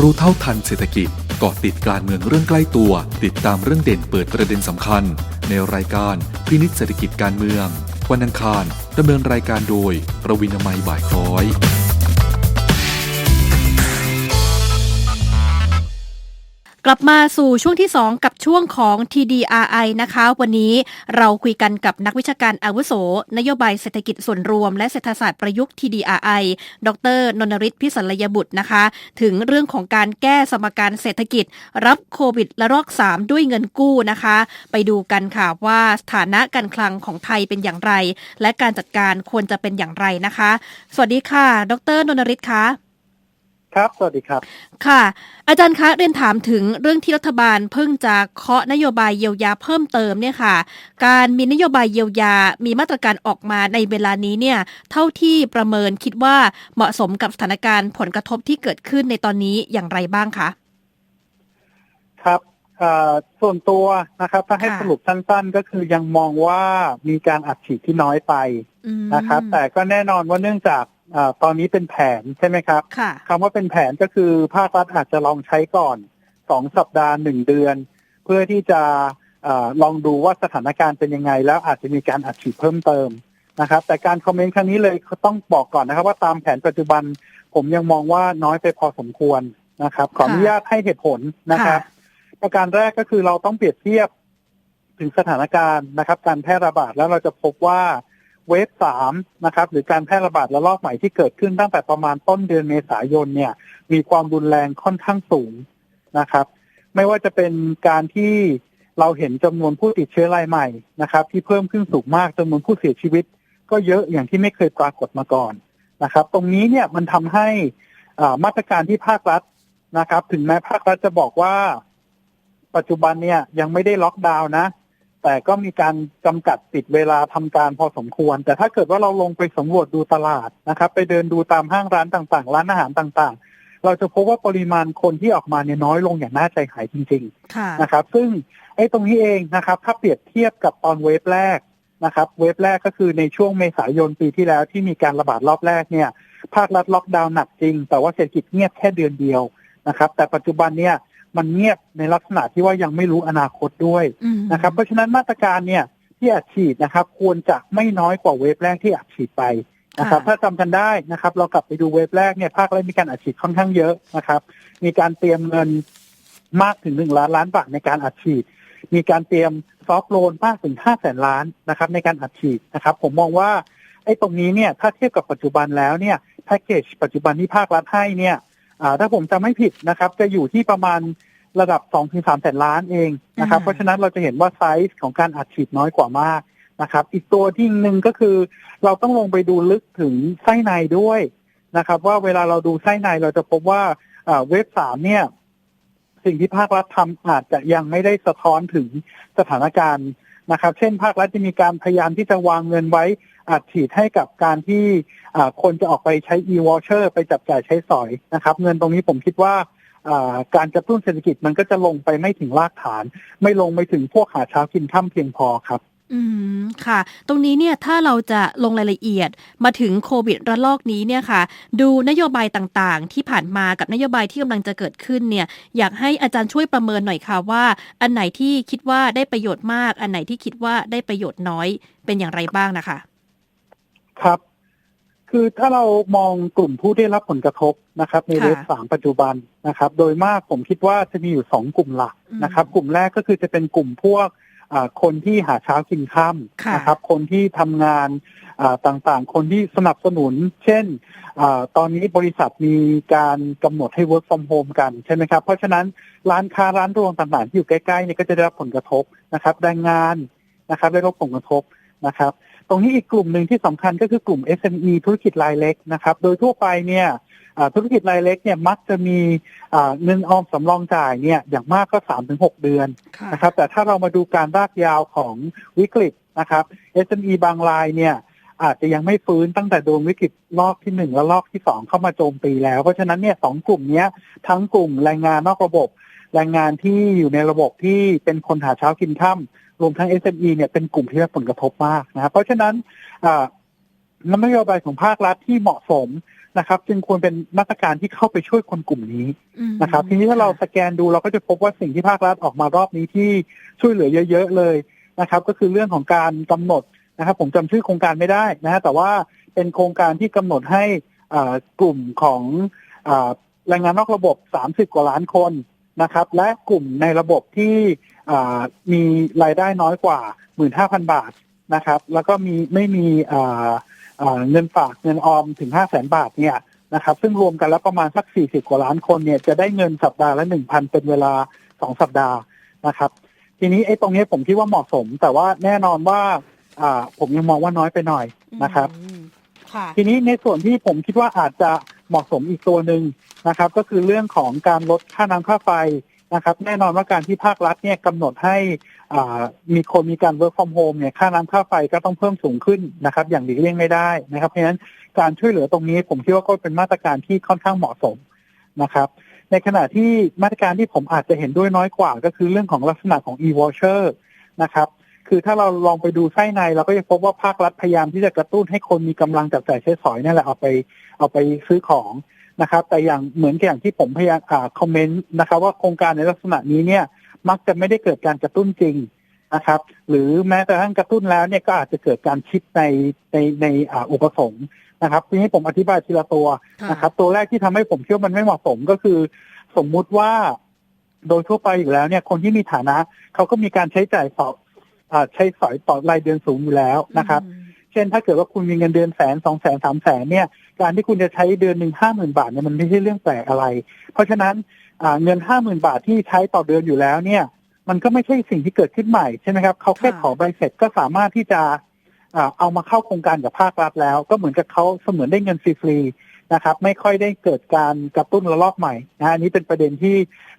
รู้เท่าทันเศรษฐกิจเกาะติดการเมืองเรื่องใกล้ตัว ติดตามเรื่องเด่นเปิดประเด็นสำคัญ ในรายการพินิจเศรษฐกิจการเมือง วันอังคารดำเนินรายการโดย ประวินไมัยบ่ายคล้อย กลับมาสู่ช่วงที่ 2 กับช่วงของ TDRI นะคะ วันนี้เราคุยกันกับนักวิชาการอาวุโส นโยบายเศรษฐกิจส่วนรวม และเศรษฐศาสตร์ประยุกต์ TDRI ดรนนริศพิสัลยบุตรนะคะ ถึงเรื่องของการแก้สมการเศรษฐกิจ รับโควิดระลอก 3 ด้วยเงินกู้นะคะ ไปดูกันค่ะว่าสถานะการคลังของไทยเป็นอย่างไร และการจัดการควรจะเป็นอย่างไรนะคะ สวัสดีค่ะ ดรนนริศคะ ครับ สวัสดีครับ ค่ะ อาจารย์คะเรียนถามถึงเรื่องที่รัฐบาลเพิ่งจะเคาะนโยบายเยียวยาเพิ่มเติมเนี่ยค่ะ การมีนโยบายเยียวยา มีมาตรการออกมาในเวลานี้เนี่ย เท่าที่ประเมินคิดว่าเหมาะสมกับสถานการณ์ผลกระทบที่เกิดขึ้นในตอนนี้อย่างไรบ้างคะ ครับเอ่อส่วนตัวนะครับ ถ้าให้ค่ะสรุปสั้น ๆ ก็คือยังมองว่ามีการอัดฉีดที่น้อยไปอืมนะครับ แต่ก็แน่นอนว่าเนื่องจากเออตอนนี้เป็นแผนใช่ไหมครับค่ะคำว่าเป็นแผนก็คือภาครัฐอาจจะลองใช้ก่อนสองสัปดาห์หนึ่งเดือน เพื่อที่จะเออลองดูว่าสถานการณ์เป็นยังไง แล้วอาจจะมีการอัดฉีดเพิ่มเติมนะครับ แต่การคอมเมนต์ครั้งนี้เลยต้องบอกก่อนนะครับ ว่าตามแผนปัจจุบัน ผมยังมองว่าน้อยไปพอสมควรนะครับ ขออนุญาตให้เหตุผลนะครับ ประการแรกก็คือเราต้องเปรียบเทียบถึงสถานการณ์นะครับ การแพร่ระบาดแล้วเราจะพบว่า เวฟสามนะครับหรือการแพร่ระบาดระลอกใหม่ที่เกิดขึ้นตั้งแต่ประมาณต้นเดือนเมษายนเนี่ยมีความรุนแรงค่อนข้างสูงนะครับ ไม่ว่าจะเป็นการที่เราเห็นจำนวนผู้ติดเชื้อรายใหม่นะครับ ที่เพิ่มขึ้นสูงมากจำนวนผู้เสียชีวิต ก็เยอะอย่างที่ไม่เคยปรากฏมาก่อนนะครับ ตรงนี้เนี่ยมันทำให้อามาตรการที่ภาครัฐนะครับ ถึงแม้ภาครัฐจะบอกว่า ปัจจุบันเนี่ยยังไม่ได้ล็อกดาวน์นะ แต่ก็มีการจำกัดปิดเวลาทำการพอสมควร แต่ถ้าเกิดว่าเราลงไปสำรวจดูตลาดนะครับ ไปเดินดูตามห้างร้านต่างๆ ร้านอาหารต่างๆ เราจะพบว่าปริมาณคนที่ออกมาเนี่ยน้อยลงอย่างน่าใจหายจริงค่ะๆนะครับ ซึ่งไอ้ตรงนี้เองนะครับ ถ้าเปรียบเทียบกับตอนเวฟแรกนะครับ เวฟแรกก็คือในช่วงเมษายนปีที่แล้วที่มีการระบาดรอบแรกเนี่ยภาครัฐล็อกดาวน์หนักจริง แต่ว่าเศรษฐกิจเงียบแค่เดือนเดียวนะครับ แต่ปัจจุบันเนี่ย มันเงียบในลักษณะที่ว่ายังไม่รู้อนาคตด้วยอืมนะครับ เพราะฉะนั้นมาตรการเนี่ยที่อัดฉีดนะครับ ควรจะไม่น้อยกว่าเวฟแรกที่อัดฉีดไปนะครับ ถ้าจำกันได้นะครับ เรากลับไปดูเวฟแรกเนี่ยภาครัฐมีการอัดฉีดค่อนข้างเยอะนะครับ มีการเตรียมเงินมากถึงหนึ่งล้านล้านบาทในการอัดฉีด มีการเตรียมซอฟต์โลนมากถึงห้าแสนล้านนะครับ ในการอัดฉีดนะครับ ผมมองว่าไอ้ตรงนี้เนี่ยถ้าเทียบกับปัจจุบันแล้วเนี่ยแพ็กเกจปัจจุบันที่ภาครัฐให้เนี่ยอ่า ถ้าผมจำไม่ผิดนะครับ จะอยู่ที่ประมาณระดับ2-3ถึงแสนล้านเองนะครับอืมเพราะฉะนั้นเราจะเห็นว่าไซส์ของการอัดฉีดน้อยกว่ามากนะครับ อีกตัวที่หนึ่งก็คือเราต้องลงไปดูลึกถึงไส้ในด้วยนะครับ ว่าเวลาเราดูไส้ในเราจะพบว่าอ่าเว็บสามเนี่ย สิ่งที่ภาครัฐทำอาจจะยังไม่ได้สะท้อนถึงสถานการณ์นะครับ เช่นภาครัฐจะมีการพยายามที่จะวางเงินไว้ อัดฉีดให้กับการที่คนจะออกไปใช้ e-voucher ไปจับจ่ายใช้สอยนะครับ เงินตรงนี้ผมคิดว่าการกระตุ้นเศรษฐกิจมันก็จะลงไปไม่ถึงรากฐาน ไม่ลงไปถึงพวกหาเช้ากินค่ำเพียงพอครับ อืมค่ะ ตรงนี้เนี่ยถ้าเราจะลงรายละเอียดมาถึงโควิดระลอกนี้เนี่ยค่ะ ดูนโยบายต่างๆ ที่ผ่านมากับนโยบายที่กำลังจะเกิดขึ้นเนี่ย อยากให้อาจารย์ช่วยประเมินหน่อยค่ะว่า อันไหนที่คิดว่าได้ประโยชน์มาก อันไหนที่คิดว่าได้ประโยชน์น้อยเป็นอย่างไรบ้างนะคะ ครับ คือถ้าเรามองกลุ่มผู้ได้รับผลกระทบนะครับ ในค่ะเวฟสามปัจจุบันนะครับ โดยมากผมคิดว่าจะมีอยู่สองกลุ่มหลักนะครับ กลุ่มแรกก็คือจะเป็นกลุ่มพวกอ่าคนที่หาเช้ากินค่ค่ะำนะครับ คนที่ทำงานอ่าต่างๆ คนที่สนับสนุน เช่นอาตอนนี้บริษัทมีการกำหนดให้ work from home กันใช่ไหมครับ เพราะฉะนั้นร้านค้าร้านรวงต่างๆ ที่อยู่ใกล้ๆเนี่ยก็จะได้รับผลกระทบนะครับแรงงานนะครับได้รับผลกระทบ นะครับ ตรงนี้อีกกลุ่มหนึ่งที่สำคัญก็คือกลุ่ม SME ธุรกิจรายเล็กนะครับ โดยทั่วไปเนี่ยอ่าธุรกิจรายเล็กเนี่ยมักจะมีอ่าเงินออมสำรองจ่ายเนี่ยอย่างมากก็3-6ถึงเดือนค่ะนะครับ แต่ถ้าเรามาดูการรากยาวของวิกฤตนะครับ SME บางรายเนี่ยอาจจะยังไม่ฟื้นตั้งแต่โดนวิกฤตรอบที่หนึ่งและรอบที่สองเข้ามาโจมตีแล้ว เพราะฉะนั้นเนี่ยสองกลุ่มเนี้ยทั้งกลุ่มแรงงานนอกระบบ แรงงานที่อยู่ในระบบที่เป็นคนหาเช้ากินค่ำ รวมทั้ง SME เนี่ยเป็นกลุ่มที่ได้รับผลกระทบมากนะครับเพราะฉะนั้นอ่านโยบายของภาครัฐที่เหมาะสมนะครับ จึงควรเป็นมาตรการที่เข้าไปช่วยคนกลุ่มนี้อืมนะครับ ทีนี้ถ้าเราสแกนดูเราก็จะพบว่าสิ่งที่ภาครัฐออกมารอบนี้ที่ช่วยเหลือเยอะ ๆ เลยนะครับ ก็คือเรื่องของการกำหนดนะครับ ผมจำชื่อโครงการไม่ได้นะฮะแต่ว่าเป็นโครงการที่กำหนดให้อ่ากลุ่มของอ่าแรงงานนอกระบบ 30 กว่าล้านคนนะครับ และกลุ่มในระบบที่อ่า มีรายได้น้อยกว่า 15,000 บาทนะครับ แล้วก็มีไม่มีอ่าอ่าเงินฝากเงินออมถึง 5 0 0 0 0 0 บาทเนี่ยนะครับ ซึ่งรวมกันแล้วประมาณสัก 40 กว่าล้านคนเนี่ยจะได้เงินสัปดาห์ละ 1,000 เป็นเวลา 2 สัปดาห์นะครับ ทีนี้ไอ้ตรงนี้ผมคิดว่าเหมาะสม แต่ว่าแน่นอนว่าอ่าผมยังมองว่าน้อยไปหน่อยนะครับอืมค่ะทีนี้ในส่วนที่ผมคิดว่าอาจจะเหมาะสมอีกตัวหนึ่งนะครับ ก็คือเรื่องของการลดค่าน้ำค่าไฟ นะครับ แน่นอนว่าการที่ภาครัฐเนี่ยกำหนดให้อ่ามีคนมีการ work from home เนี่ยค่าน้ำค่าไฟก็ต้องเพิ่มสูงขึ้นนะครับ อย่างหลีกเลี่ยงไม่ได้นะครับ เพราะฉะนั้นการช่วยเหลือตรงนี้ผมคิดว่าก็เป็นมาตรการที่ค่อนข้างเหมาะสมนะครับ ในขณะที่มาตรการที่ผมอาจจะเห็นด้วยน้อยกว่า ก็คือเรื่องของลักษณะของ e-voucher นะครับคือถ้าเราลองไปดูไส้ในเราก็จะพบว่าภาครัฐพยายามที่จะกระตุ้นให้คนมีกำลังจับจ่ายใช้สอยนั่นแหละเอาไปเอาไปซื้อของ นะครับ แต่อย่างเหมือนกับอย่างที่ผมพยายามอ่าคอมเมนต์นะครับ ว่าโครงการในลักษณะนี้เนี่ย มักจะไม่ได้เกิดการกระตุ้นจริงนะครับ หรือแม้แต่ทั้งกระตุ้นแล้วเนี่ยก็อาจจะเกิดการชิดในในในอ่าอุปสงค์นะครับทีนี้ผมอธิบายทีละตัวค่ะนะครับ ตัวแรกที่ทำให้ผมเชื่อว่ามันไม่เหมาะสมก็คือ สมมุติว่าโดยทั่วไปอยู่แล้วเนี่ย คนที่มีฐานะเขาก็มีการใช้จ่ายต่ออ่าใช้สอยต่อรายเดือนสูงอยู่แล้วนะครับอืมเช่นถ้าเกิดว่าคุณมีเงินเดือนแสนสองแสนสามแสนเนี่ย การที่คุณจะใช้เดือนหนึ่งห้าหมื่นบาทเนี่ยมันไม่ใช่เรื่องแปลกอะไร เพราะฉะนั้นอ่าเงินห้าหมื่นบาทที่ใช้ต่อเดือนอยู่แล้วเนี่ย มันก็ไม่ใช่สิ่งที่เกิดขึ้นใหม่ใช่ไหมครับเขาแค่ค่ะขอใบเสร็จก็สามารถที่จะอ่าเอามาเข้าโครงการกับภาครัฐแล้ว ก็เหมือนกับเขาเสมือนได้เงินฟรีๆ นะครับ ไม่ค่อยได้เกิดการกระตุ้นระลอกใหม่นะอันนี้เป็นประเด็นที่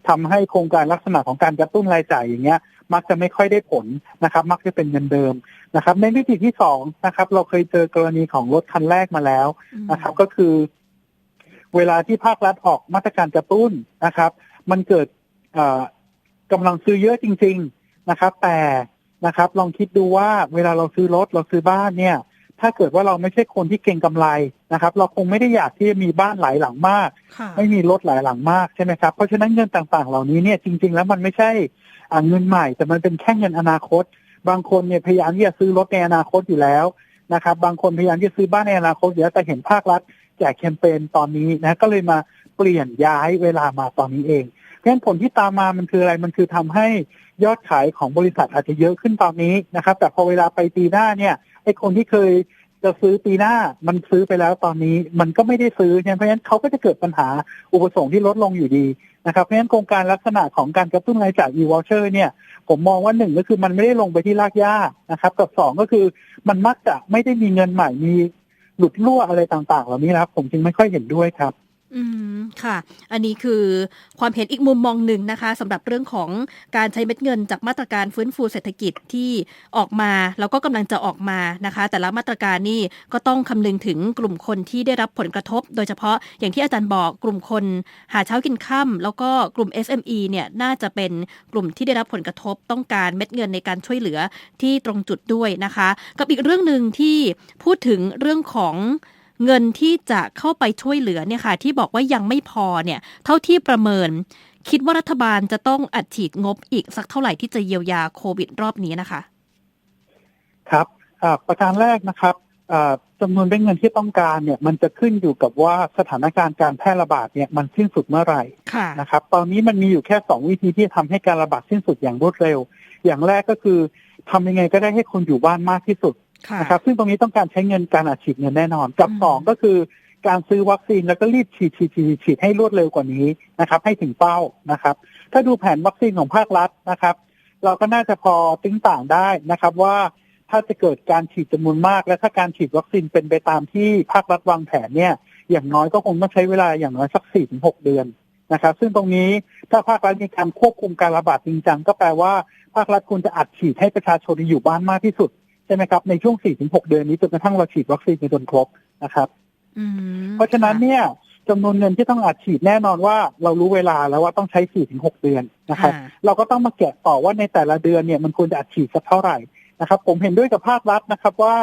ทำให้โครงการลักษณะของการกระตุ้นรายจ่ายอย่างเงี้ย มักจะไม่ค่อยได้ผลนะครับ มักจะเป็นเงินเดิมนะครับ ในวิธีที่สองนะครับ เราเคยเจอกรณีของรถคันแรกมาแล้วนะครับ ก็คือ เวลาที่ภาครัฐออกมาตรการกระตุ้นนะครับ มันเกิดเอ่อกำลังซื้อเยอะจริง ๆนะครับ แต่นะครับ ลองคิดดูว่าเวลาเราซื้อรถเราซื้อบ้านเนี่ย ถ้าเกิดว่าเราไม่ใช่คนที่เก่งกำไรนะครับ เราคงไม่ได้อยากที่จะมีบ้านหลายหลังมากค่ะไม่มีรถหลายหลังมากใช่ไหมครับเพราะฉะนั้นเงินต่างๆ เหล่านี้เนี่ยจริง ๆ แล้วมันไม่ใช่อ่าเงินใหม่ แต่มันเป็นแค่เงินอนาคต บางคนเนี่ยพยายามที่จะซื้อรถในอนาคตอยู่แล้วนะครับ บางคนพยายามที่จะซื้อบ้านในอนาคตอยู่แล้วแต่เห็นภาครัฐแจกแคมเปญตอนนี้นะก็เลยมาเปลี่ยนย้ายเวลามาตอนนี้เองเพราะฉะนั้นผลที่ตามมามันคืออะไรมันคือทำให้ยอดขายของบริษัทอาจจะเยอะขึ้นตอนนี้นะครับ แต่พอเวลาไปปีหน้าเนี่ย ไอ้คนที่เคยจะซื้อปีหน้ามันซื้อไปแล้วตอนนี้มันก็ไม่ได้ซื้อเนี่ยเพราะฉะนั้นเขาก็จะเกิดปัญหาอุปสงค์ที่ลดลงอยู่ดีนะครับเพราะฉะนั้นโครงการลักษณะของการกระตุ้นรายจ่าย e-voucher เนี่ยผมมองว่าหนึ่งก็คือมันไม่ได้ลงไปที่รากหญ้านะครับ กับสองก็คือมันมักจะไม่ได้มีเงินใหม่มีหลุดรั่วอะไรต่างๆ เหล่านี้นะครับ ผมจึงไม่ค่อยเห็นด้วยครับ อืมค่ะ อันนี้คือความเห็นอีกมุมมองหนึ่งนะคะสำหรับเรื่องของการใช้เม็ดเงินจากมาตรการฟื้นฟูเศรษฐกิจที่ออกมาแล้วก็กำลังจะออกมานะคะ แต่ละมาตรการนี่ก็ต้องคำนึงถึงกลุ่มคนที่ได้รับผลกระทบ โดยเฉพาะอย่างที่อาจารย์บอกกลุ่มคนหาเช้ากินค่ำแล้วก็กลุ่ม SME เนี่ยน่าจะเป็นกลุ่มที่ได้รับผลกระทบ ต้องการเม็ดเงินในการช่วยเหลือที่ตรงจุดด้วยนะคะ กับอีกเรื่องหนึ่งที่พูดถึงเรื่องของ เงินที่จะเข้าไปช่วยเหลือเนี่ยค่ะที่บอกว่ายังไม่พอเนี่ยเท่าที่ประเมิน คิดว่ารัฐบาลจะต้องอัดฉีดงบอีกสักเท่าไหร่ที่จะเยียวยาโควิดรอบนี้นะคะ ครับอ่าประการแรกนะครับอ่าจำนวนเป็นเงินที่ต้องการเนี่ยมันจะขึ้นอยู่กับว่าสถานการณ์การแพร่ระบาดเนี่ยมันสิ้นสุดเมื่อไหร่ค่ะนะครับ ตอนนี้มันมีอยู่แค่สองวิธีที่ทำให้การระบาดสิ้นสุดอย่างรวดเร็ว อย่างแรกก็คือทำยังไงก็ได้ให้คนอยู่บ้านมากที่สุดค่ะ นะครับซึ่งตรงนี้ต้องการใช้เงินการอัดฉีดเงินแน่นอน กับอืมสองก็คือการซื้อวัคซีนแล้วก็รีบฉีดฉีดฉีดฉีดให้รวดเร็วกว่านี้นะครับ ให้ถึงเป้านะครับ ถ้าดูแผนวัคซีนของภาครัฐนะครับ เราก็น่าจะพอติ้งต่างได้นะครับว่าถ้าจะเกิดการฉีดจำนวนมาก และถ้าการฉีดวัคซีนเป็นไปตามที่ภาครัฐวางแผนเนี่ย อย่างน้อยก็คงต้องใช้เวลาอย่างน้อยสักสี่ถึงหกเดือนนะครับ ซึ่งตรงนี้ถ้าภาครัฐมีการควบคุมการระบาดจริงจังก็แปลว่าภาครัฐควรจะอัดฉีดให้ประชาชนอยู่บ้านมากที่สุด ใช่ไหมครับในช่วง 4-6 เดือนนี้จนกระทั่งเราฉีดวัคซีนไปจนครบนะครับอืมเพราะฉะนั้นเนี่ยจำนวนเงินที่ต้องอัดฉีดแน่นอนว่า เรารู้เวลาแล้วว่าต้องใช้ 4-6 เดือนนะครับค่ะเราก็ต้องมาแกะต่อว่าในแต่ละเดือนเนี่ยมันควรจะอัดฉีดสักเท่าไหร่นะครับ ผมเห็นด้วยกับภาครัฐนะครับว่า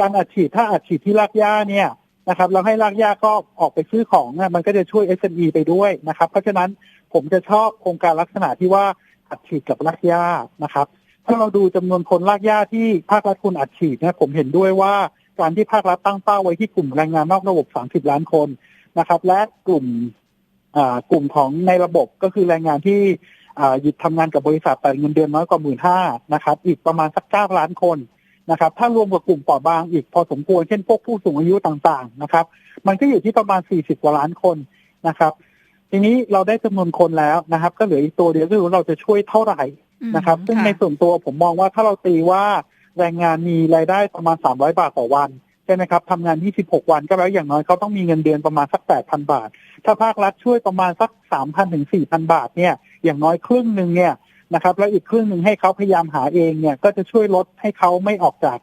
การอัดฉีดถ้าอัดฉีดที่รากหญ้าเนี่ยนะครับแล้วให้รากหญ้าก็ออกไปซื้อของเนี่ยมันก็จะช่วย SME ไปด้วยนะครับ เพราะฉะนั้นผมจะชอบโครงการลักษณะที่ว่าอัดฉีดกับรากหญ้านะครับ ถ้าเราดูจำนวนคนรากหญ้าที่ภาครัฐคุณอัดฉีดนี่ยผมเห็นด้วยว่าการที่ภาครัฐตั้งเป้าไว้ที่กลุ่มแรงงานนอกระบบ 30 ล้านคนนะครับ และกลุ่มกลุ่มของในระบบก็คือแรงงานที่หยุดทำงานกับบริษัทแต่เงินเดือนน้อยกว่าหมื่นห้านะครับ อีกประมาณสักเก้าล้านคนนะครับ ถ้ารวมกับกลุ่มเปราะบางอีกพอสมควรเช่นพวกผู้สูงอายุต่างๆนะครับ มันก็อยู่ที่ประมาณ40กว่าล้านคนนะครับ ทีนี้เราได้จำนวนคนแล้วนะครับ ก็เหลืออีกตัวเดียวก็คือเราจะช่วยเท่าไหร่ นะครับ ซึ่งในส่วนตัวผมมองว่าถ้าเราตีว่าแรงงานมีรายได้ประมาณ 300 บาทต่อวันใช่ไหมครับทำงาน 26 วันก็แล้วอย่างน้อยเขาต้องมีเงินเดือนประมาณสัก 8,000 บาท ถ้าภาครัฐช่วยประมาณสัก 3,000 ถึง 4,000 บาทเนี่ยอย่างน้อยครึ่งหนึ่งเนี่ยนะครับแล้วอีกครึ่งหนึ่งให้เขาพยายามหาเองเนี่ยก็จะช่วยลดให้เขาไม่ออกจาก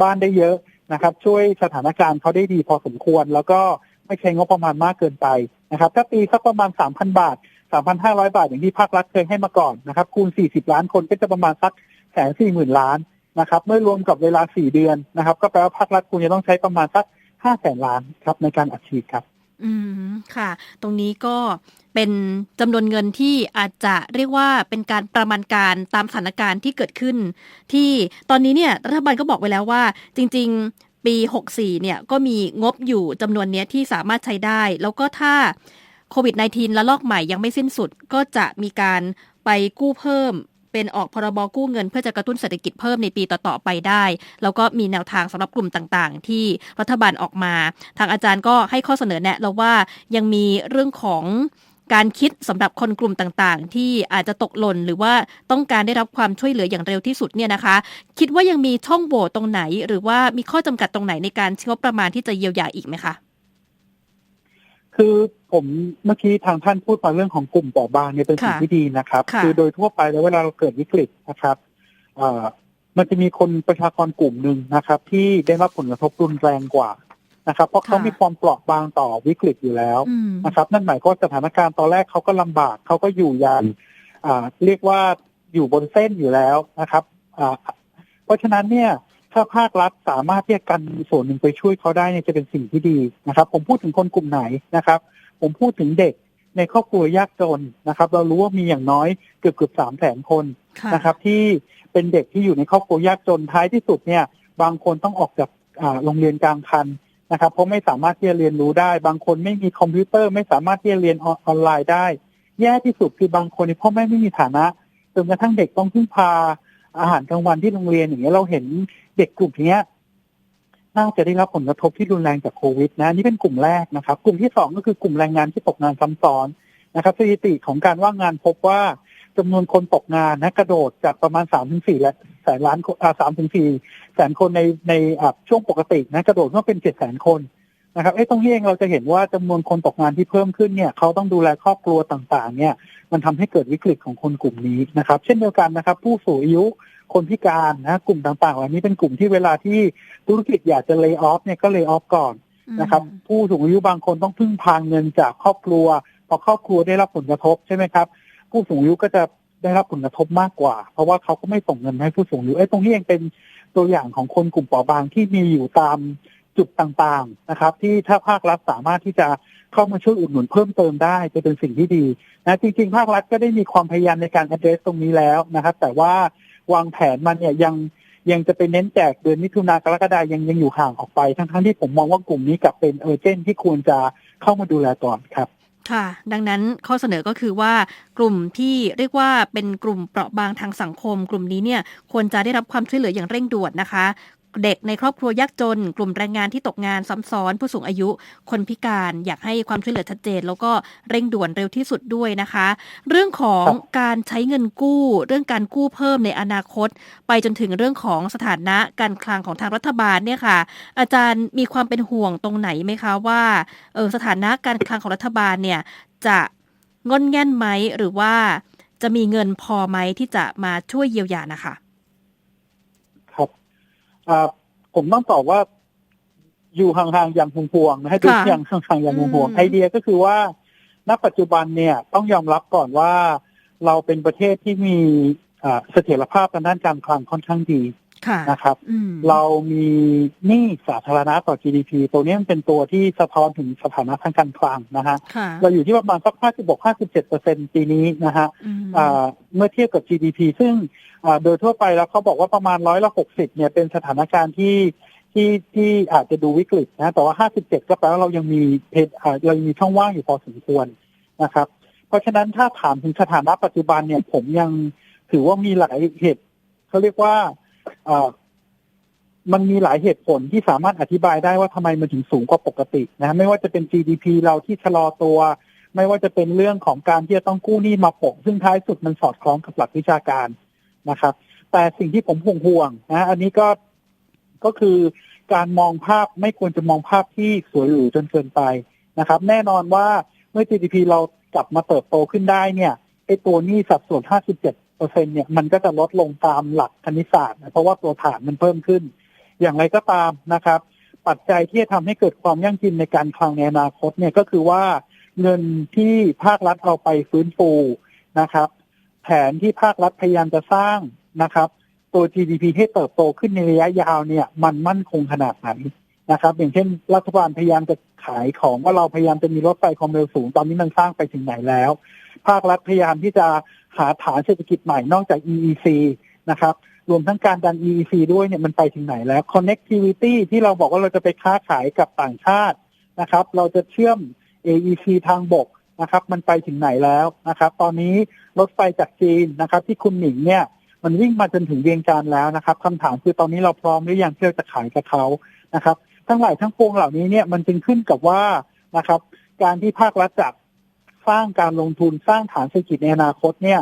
บ้านได้เยอะนะครับ ช่วยสถานการณ์เขาได้ดีพอสมควร แล้วก็ไม่ใช้งบประมาณมากเกินไปนะครับถ้าตีสักประมาณ 3,000 บาท 3,500 บาทอย่างที่ภาครัฐเคยให้มาก่อนนะครับ คูณ 40 ล้านคนก็จะประมาณสักแสนสี่หมื่นล้านนะครับ เมื่อรวมกับเวลา 4 เดือนนะครับ ก็แปลว่าภาครัฐคุณจะต้องใช้ประมาณสัก5แสนล้านครับในการอัดฉีดครับ อืมค่ะ ตรงนี้ก็เป็นจำนวนเงินที่อาจจะเรียกว่าเป็นการประมาณการตามสถานการณ์ที่เกิดขึ้น ที่ตอนนี้เนี่ยรัฐบาลก็บอกไว้แล้วว่า จริง ๆ ปี 64 เนี่ยก็มีงบอยู่จำนวนเนี้ยที่สามารถใช้ได้ แล้วก็ถ้า โควิด -19 และลอกใหม่ยังไม่สิ้นสุด ก็จะมีการไปกู้เพิ่ม เป็นออกพรบกู้เงินเพื่อจะกระตุ้นเศรษฐกิจเพิ่มในปีต่อๆไปได้ แล้วก็มีแนวทางสำหรับกลุ่มต่างๆ ที่รัฐบาลออกมา ทางอาจารย์ก็ให้ข้อเสนอแนะเราว่ายังมีเรื่องของการคิดสำหรับคนกลุ่มต่างๆ ที่อาจจะตกหล่นหรือว่าต้องการได้รับความช่วยเหลืออย่างเร็วที่สุดเนี่ยนะคะ คิดว่ายังมีช่องโหว่ตรงไหน หรือว่ามีข้อจำกัดตรงไหนในการใช้งบประมาณที่จะเยียวยาอีกไหมคะ คือผมเมื่อกี้ทางท่านพูดมาเรื่องของกลุ่มเปราะบางเนี่ยเป็นสิ่งค่ะที่ดีนะครับค่ะอโดยทั่วไปแล้วเวลาเราเกิดวิกฤตนะครับเอ่อมันจะมีคนประชากรกลุ่มหนึ่งนะครับ ที่ได้รับผลกระทบรุนแรงกว่านะครับ เพราะเขาค่ะมีความเปราะบางต่อวิกฤตอยู่แล้วอืมนะครับ นั่นหมายความว่าสถานการณ์ตอนแรกเขาก็ลำบากเขาก็อยู่อย่างอ่าเรียกว่าอยู่บนเส้นอยู่แล้วนะครับอ่าเพราะฉะนั้นเนี่ย ถ้าภาครัฐสามารถที่จะกันส่วนหนึ่งไปช่วยเขาได้เนี่ยจะเป็นสิ่งที่ดีนะครับ ผมพูดถึงคนกลุ่มไหนนะครับ ผมพูดถึงเด็กในครอบครัวยากจนนะครับ เรารู้ว่ามีอย่างน้อยเกือบเกือบสามแสนคนค่ะนะครับ ที่เป็นเด็กที่อยู่ในครอบครัวยากจนท้ายที่สุดเนี่ย บางคนต้องออกจากอ่าโรงเรียนกลางคันนะครับ เพราะไม่สามารถที่จะเรียนรู้ได้ บางคนไม่มีคอมพิวเตอร์ ไม่สามารถที่จะเรียนออนออนไลน์ได้ แย่ที่สุดคือบางคนเนี่ยพ่อแม่ไม่มีฐานะจนกระทั่งเด็กต้องพึ่งพาอาหารกลางวันที่โรงเรียนอย่างเงี้ยเราเห็น เด็กกลุ่มนี้น่าจะได้รับผลกระทบที่รุนแรงจากโควิด นะ นี่เป็นกลุ่มแรกนะครับ กลุ่มที่สองก็คือกลุ่มแรงงานที่ตกงานซ้ำซ้อนนะครับสถิติของการว่างงานพบว่าจำนวนคนตกงานนะกระโดดจากประมาณ3ามถึงสี่แสนล้านอ่าสามถึงสี่แสนคนในในช่วงปกตินะกระโดดขึ้นมาเป็นเจ็ดแสนคนนะครับเอ้ตรงนี้เองเราจะเห็นว่าจำนวนคนตกงานที่เพิ่มขึ้นเนี่ยเขาต้องดูแลครอบครัวต่างๆ เนี่ย มันทำให้เกิดวิกฤตของคนกลุ่มนี้นะครับ เช่นเดียวกันนะครับ ผู้สูงอายุ คนพิการนะกลุ่มต่างๆเหล่านี้เป็นกลุ่มที่เวลาที่ธุรกิจอยากจะเลิกออฟเนี่ยก็เลิกออฟก่อนนะครับอืมผู้สูงอายุบางคนต้องพึ่งพาเงินจากครอบครัวพอครอบครัวได้รับผลกระทบใช่ไหมครับ ผู้สูงอายุก็จะได้รับผลกระทบมากกว่า เพราะว่าเขาก็ไม่ส่งเงินให้ผู้สูงอายุไอ้ยตรงนี้เองเป็นตัวอย่างของคนกลุ่มเปราะบางที่มีอยู่ตามจุดต่างๆนะครับ ที่ถ้าภาครัฐสามารถที่จะเข้ามาช่วยอุดหนุนเพิ่มเติมได้จะเป็นสิ่งที่ดีนะจริงๆ ภาครัฐก็ได้มีความพยายามในการ address ตรงนี้แล้วนะครับ แต่ว่า วางแผนมันเนี่ยยังยังจะไปเน้นแจกเดือนมิถุนากรกฎายังยังอยู่ห่างออกไป ทั้งๆที่ผมมองว่ากลุ่มนี้กลับเป็นเออเจนที่ควรจะเข้ามาดูแลก่อนครับ ค่ะ ดังนั้นข้อเสนอก็คือว่ากลุ่มที่เรียกว่าเป็นกลุ่มเปราะบางทางสังคม กลุ่มนี้เนี่ยควรจะได้รับความช่วยเหลืออย่างเร่งด่วนนะคะ เด็กในครอบครัวยากจน กลุ่มแรงงานที่ตกงานซ้ำซ้อน ผู้สูงอายุคนพิการอยากให้ความช่วยเหลือชัดเจน แล้วก็เร่งด่วนเร็วที่สุดด้วยนะคะ เรื่องของการใช้เงินกู้ เรื่องการกู้เพิ่มในอนาคต ไปจนถึงเรื่องของสถานะการคลังของทางรัฐบาลเนี่ยค่ะ อาจารย์มีความเป็นห่วงตรงไหนไหมคะว่าเออสถานะการคลังของรัฐบาลเนี่ยจะงอนแง่นไหมหรือว่าจะมีเงินพอไหมที่จะมาช่วยเยียวยานะคะ ผมต้องตอบว่า อยู่ห่างๆอย่างห่วงๆนะให้ดูค่ะอย่างห่างๆอย่างห่วงอืมๆไอเดียก็คือว่า ณปัจจุบันเนี่ยต้องยอมรับก่อนว่า เราเป็นประเทศที่มีอ่าเสถียรภาพทางด้านการคลังค่อนข้างดีค่ะ นะครับอืมเรามีหนี้สาธารณะต่อ GDP ตัวนี้มันเป็นตัวที่สะท้อนถึงสถานะทางการคลังนะฮะค่ะเราอยู่ที่ประมาณสัก 56 57เปอร์เซ็นปีนี้นะฮะอืมอ่าเมื่อเทียบกับ GDP ซึ่งอ่าโดยทั่วไปแล้วเขาบอกว่าประมาณร้อยละ60เนี่ยเป็นสถานการณ์ที่ที่ที่อาจจะดูวิกฤตนะแต่ว่า 57 ก็แปลว่าเรายังมีเพดอ่าเรายังมีช่องว่างอยู่พอสมควรนะครับ เพราะฉะนั้นถ้าถามถึงสถานะปัจจุบันเนี่ยผมยังถือว่ามีหลายเหตุเขาเรียกว่าอ่า มันมีหลายเหตุผลที่สามารถอธิบายได้ว่าทำไมมันถึงสูงกว่าปกตินะไม่ว่าจะเป็น GDP เราที่ชะลอตัว ไม่ว่าจะเป็นเรื่องของการที่จะต้องกู้หนี้มาโปะซึ่งท้ายสุดมันสอดคล้องกับหลักวิชาการนะครับ แต่สิ่งที่ผมห่วงห่วงนะอันนี้ก็ก็คือการมองภาพไม่ควรจะมองภาพที่สวยหรูจนเกินไปนะครับ แน่นอนว่าเมื่อ GDP เรากลับมาเติบโตขึ้นได้เนี่ยไอ้ตัวหนี้สัดส่วน 57 เปอร์เซ็นเนี่ยมันก็จะลดลงตามหลักคณิตศาสตร์นะเพราะว่าตัวฐานมันเพิ่มขึ้น อย่างไรก็ตามนะครับ ปัจจัยที่จะทำให้เกิดความยั่งยืนในการคลังในอนาคตเนี่ยก็คือว่าเงินที่ภาครัฐเอาไปฟื้นฟูนะครับ แผนที่ภาครัฐพยายามจะสร้างนะครับ ตัว GDP ให้เติบโตขึ้นในระยะยาวเนี่ย มันมั่นคงขนาดไหนนะครับ อย่างเช่น รัฐบาลพยายามจะขายของว่าเราพยายามจะมีรถไฟความเร็วสูง ตอนนี้มันสร้างไปถึงไหนแล้ว ภาครัฐพยายามที่จะ หาฐานเศรษฐกิจใหม่นอกจาก EEC นะครับรวมทั้งการดัน EEC ด้วยเนี่ยมันไปถึงไหนแล้ว connectivity ที่เราบอกว่าเราจะไปค้าขายกับต่างชาตินะครับ เราจะเชื่อม AEC ทางบกนะครับ มันไปถึงไหนแล้วนะครับ ตอนนี้รถไฟจากจีนนะครับ ที่คุณหนิงเนี่ย มันวิ่งมาจนถึงเวียงจันทร์แล้วนะครับคำถามคือตอนนี้เราพร้อมหรือยังที่เราจะขายกับเขานะครับ ทั้งหลายทั้งปวงเหล่านี้เนี่ยมันจึงขึ้นกับว่านะครับ การที่ภาครัฐจะ สร้างการลงทุนสร้างฐานเศรษฐกิจในอนาคตเนี่ย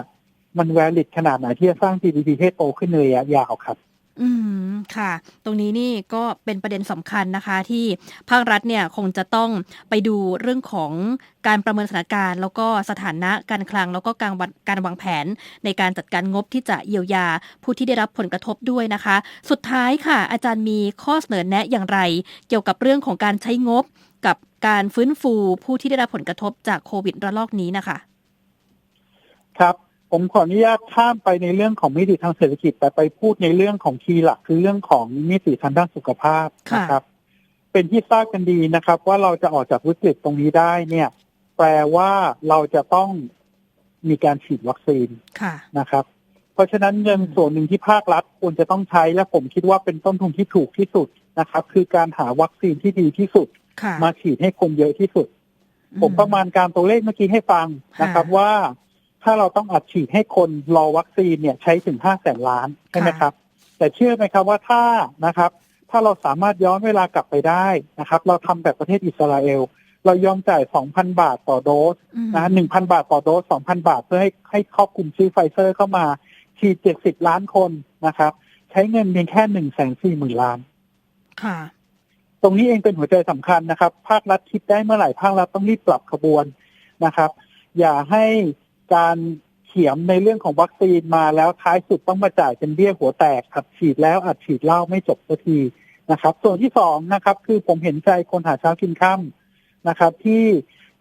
มันแวลิดขนาดไหนที่จะสร้าง GDP ให้โตขึ้นในระยะยาวครับอืมค่ะ ตรงนี้นี่ก็เป็นประเด็นสำคัญนะคะ ที่ภาครัฐเนี่ยคงจะต้องไปดูเรื่องของการประเมินสถานการณ์ แล้วก็สถานะการคลัง แล้วก็การวางการวางแผน ในการจัดการงบที่จะเยียวยาผู้ที่ได้รับผลกระทบด้วยนะคะ สุดท้ายค่ะ อาจารย์มีข้อเสนอแนะอย่างไร เกี่ยวกับเรื่องของการใช้งบ กับการฟื้นฟูผู้ที่ได้รับผลกระทบจากโควิดระลอกนี้นะคะ ครับผมขออนุญาตข้ามไปในเรื่องของมิติทางเศรษฐกิจ แต่ไปพูดในเรื่องของคีย์หลักคือเรื่องของมิติทางด้านสุขภาพค่ะนะครับ เป็นที่ทราบกันดีนะครับ ว่าเราจะออกจากวิกฤตตรงนี้ได้เนี่ย แปลว่าเราจะต้องมีการฉีดวัคซีนค่ะนะครับ เพราะฉะนั้นเงินส่วนหนึ่งที่ภาครัฐควรจะต้องใช้และผมคิดว่าเป็นต้นทุนที่ถูกที่สุดนะครับ คือการหาวัคซีนที่ดีที่สุดค่ะ มาฉีดให้คนเยอะที่สุด ผมประมาณการตัวเลขเมื่อกี้ให้ฟังนะครับค่ะว่าถ้าเราต้องอัดฉีดให้คนรอวัคซีนเนี่ยใช้ถึงห้าแสนล้านใช่ไหมครับ แต่เชื่อไหมครับว่าถ้านะครับ ถ้าเราสามารถย้อนเวลากลับไปได้นะครับ เราทำแบบประเทศอิสราเอลเรายอมจ่าย 2,000 บาทต่อโดสอืมนะ1,000 บาทต่อโดส 2,000 บาทเพื่อให้ให้ครอบคลุมซื้อไฟเซอร์เข้ามาฉีด70 ล้านคนนะครับ ใช้เงินเพียงแค่ 1 4 0 0 0 0 ล้าน ค่ะต รงนี้เองเป็นหัวใจสำคัญนะครับ ภาครัฐคิดได้เมื่อไหร่ภาครัฐต้องรีบปรับขบวนนะครับ อย่าให้การเขียมในเรื่องของวัคซีนมาแล้วท้ายสุดต้องมาจ่ายเป็นเบี้ยหัวแตกอัดฉีดแล้วอัดฉีดเล่าไม่จบสักทีนะครับ ส่วนที่สองนะครับ คือผมเห็นใจคนหาเช้ากินค่ำนะครับ ที่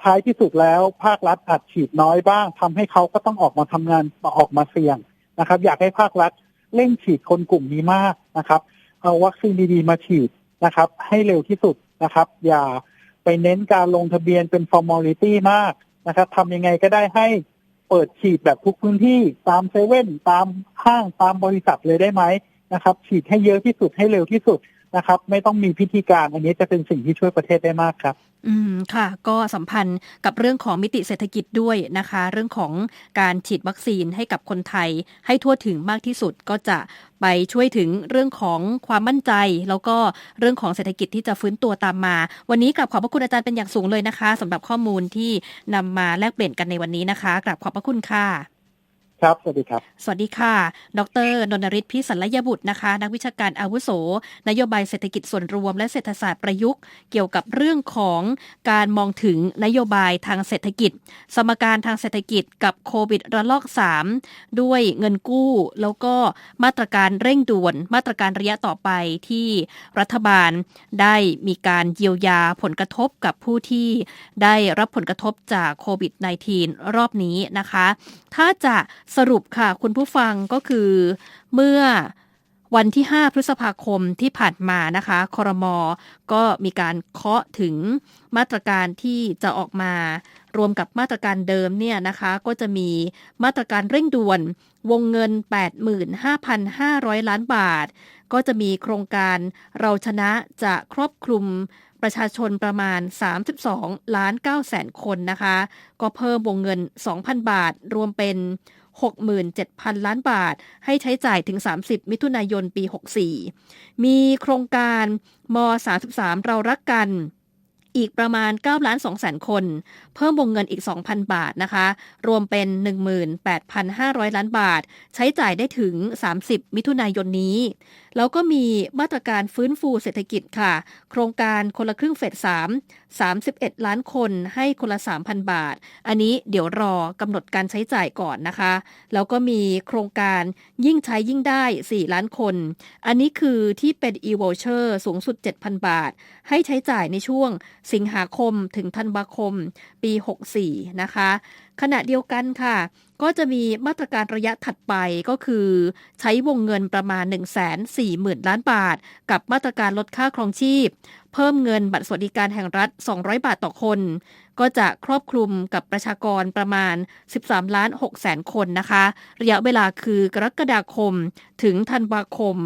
ท้ายที่สุดแล้วภาครัฐอัดฉีดน้อยบ้างทำให้เขาก็ต้องออกมาทำงานออกมาเสี่ยงนะครับ อยากให้ภาครัฐเร่งฉีดคนกลุ่มนี้มากนะครับ เอาวัคซีนดีๆมาฉีด นะครับ ให้เร็วที่สุดนะครับ อย่าไปเน้นการลงทะเบียนเป็น formality มากนะครับทำยังไงก็ได้ให้เปิดฉีดแบบทุกพื้นที่ตามเซเว่นตามห้างตามบริษัทเลยได้ไหมนะครับ ฉีดให้เยอะที่สุดให้เร็วที่สุดนะครับ ไม่ต้องมีพิธีการ อันนี้จะเป็นสิ่งที่ช่วยประเทศได้มากครับ อืมค่ะก็สัมพันธ์กับเรื่องของมิติเศรษฐกิจด้วยนะคะ เรื่องของการฉีดวัคซีนให้กับคนไทย ให้ทั่วถึงมากที่สุดก็จะไปช่วยถึงเรื่องของความมั่นใจ แล้วก็เรื่องของเศรษฐกิจที่จะฟื้นตัวตามมา วันนี้กลับขอบพระคุณอาจารย์เป็นอย่างสูงเลยนะคะสำหรับข้อมูลที่นำมาแลกเปลี่ยนกันในวันนี้นะคะกลับขอบพระคุณค่ะ ครับ สวัสดีครับ สวัสดีค่ะ ดรนนริศพิสันลยบุตรนะคะ นักวิชาการอาวุโส นโยบายเศรษฐกิจส่วนรวมและเศรษฐศาสตร์ประยุกต์ เกี่ยวกับเรื่องของการมองถึงนโยบายทางเศรษฐกิจ สมการทางเศรษฐกิจกับโควิดระลอก 3 ด้วยเงินกู้ แล้วก็มาตรการเร่งด่วน มาตรการระยะต่อไปที่รัฐบาลได้มีการเยียวยาผลกระทบกับผู้ที่ได้รับผลกระทบจากโควิด -19 รอบนี้นะคะ ถ้าจะสรุปค่ะคุณผู้ฟังก็คือเมื่อวันที่ 5 พฤษภาคมที่ผ่านมานะคะคอรมอก็มีการเคาะถึงมาตรการที่จะออกมารวมกับมาตรการเดิมเนี่ยนะคะก็จะมีมาตรการเร่งด่วนวงเงิน 85,500 ล้านบาท ก็จะมีโครงการเราชนะจะครอบคลุมประชาชนประมาณ 32 ล้าน9แสนคนนะคะ ก็เพิ่มวงเงิน 2,000 บาท รวมเป็น 67,000 ล้านบาท ให้ใช้จ่ายถึง 30 มิถุนายนปี 64 มีโครงการม 33 เรารักกัน อีกประมาณ9ล้าน2แสนคน เพิ่มวงเงินอีก 2,000 บาทนะคะ รวมเป็น 18,500 ล้านบาท ใช้จ่ายได้ถึง 30 มิถุนายนนี้ แล้วก็มีมาตรการฟื้นฟูเศรษฐกิจค่ะ โครงการคนละครึ่งเฟส3 31 ล้านคนให้คนละ 3,000 บาท อันนี้เดี๋ยวรอกำหนดการใช้จ่ายก่อนนะคะ แล้วก็มีโครงการยิ่งใช้ยิ่งได้ 4 ล้านคน อันนี้คือที่เป็น e-voucher สูงสุด 7,000 บาท ให้ใช้จ่ายในช่วงสิงหาคมถึงธันวาคมปี 64 นะคะ ขณะเดียวกันค่ะ ก็จะมีมาตรการระยะถัดไปก็คือ ใช้วงเงินประมาณ 1 4 0 0 0 0 ล้านบาท กับมาตรการลดค่าครองชีพ เพิ่มเงินบัตรสวัสดิการแห่งรัฐ 200 บาทต่อคน ก็จะครอบคลุมกับประชากรประมาณ 13 ล้าน6แสนคนนะคะ ระยะเวลาคือกรกฎาคมถึงธันวาคม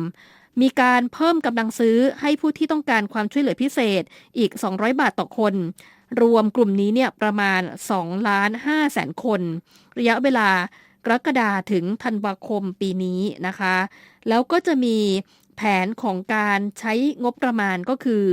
มีการเพิ่มกำลังซื้อให้ผู้ที่ต้องการความช่วยเหลือพิเศษอีก 200 บาทต่อคน รวมกลุ่มนี้เนี่ยประมาณ2ล้าน5แสนคน ระยะเวลากรกฎาถึงธันวาคมปีนี้นะคะ แล้วก็จะมีแผนของการใช้งบประมาณก็คือ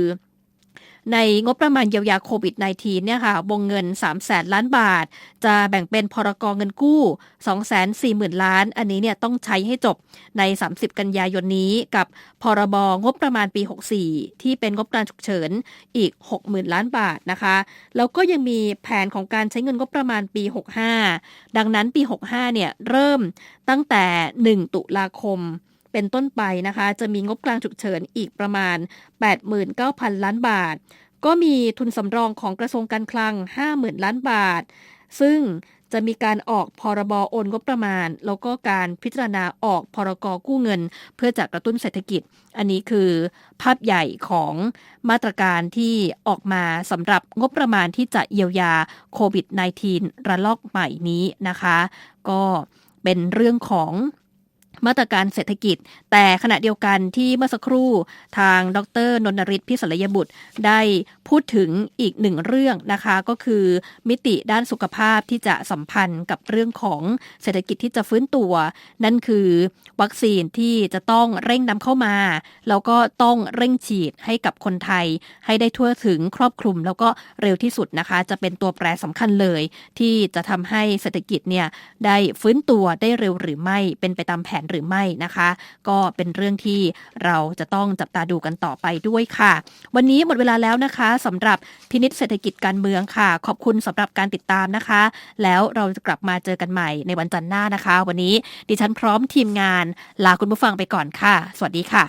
ในงบประมาณเยียวยาโควิด -19 เนี่ยค่ะ วงเงิน 3 0 0แสนล้านบาท จะแบ่งเป็นพรกเงินกู้ 2 4 0 0 0 0 ล้าน อันนี้เนี่ยต้องใช้ให้จบใน 30 กันยายนนี้กับพรบงบประมาณปี 64 ที่เป็นงบการฉุกเฉินอีก 60,000 ล้านบาทนะคะ แล้วก็ยังมีแผนของการใช้เงินงบประมาณปี 65 ดังนั้นปี 65 เนี่ยเริ่มตั้งแต่ 1 ตุลาคม เป็นต้นไปนะคะ จะมีงบกลางฉุกเฉินอีกประมาณ 89,000 ล้านบาท ก็มีทุนสำรองของกระทรวงการคลัง 50,000 ล้านบาท ซึ่งจะมีการออกพรบโอนงบประมาณ แล้วก็การพิจารณาออกพรกกู้เงิน เพื่อจะกระตุ้นเศรษฐกิจ อันนี้คือภาพใหญ่ของมาตรการที่ออกมาสำหรับงบประมาณที่จะเยียวยาโควิด -19 ระลอกใหม่นี้นะคะ ก็เป็นเรื่องของ มาตรการเศรษฐกิจ แต่ขณะเดียวกันที่เมื่อสักครู่ทางดรนนริศพิศลยบุตรได้พูดถึงอีกหนึ่งเรื่องนะคะ ก็คือมิติด้านสุขภาพที่จะสัมพันธ์กับเรื่องของเศรษฐกิจที่จะฟื้นตัว นั่นคือวัคซีนที่จะต้องเร่งนำเข้ามา แล้วก็ต้องเร่งฉีดให้กับคนไทย ให้ได้ทั่วถึงครอบคลุม แล้วก็เร็วที่สุดนะคะ จะเป็นตัวแปรสำคัญเลย ที่จะทำให้เศรษฐกิจเนี่ยได้ฟื้นตัวได้เร็วหรือไม่เป็นไปตามแผนหรือไม่นะคะ ก็เป็นเรื่องที่เราจะต้องจับตาดูกันต่อไปด้วยค่ะ วันนี้หมดเวลาแล้วนะคะสำหรับพินิษเศรษฐกิจการเมืองค่ะ ขอบคุณสำหรับการติดตามนะคะ แล้วเราจะกลับมาเจอกันใหม่ในวันจันทร์หน้านะคะ วันนี้ดิฉันพร้อมทีมงานลาคุณผู้ฟังไปก่อนค่ะ สวัสดีค่ะ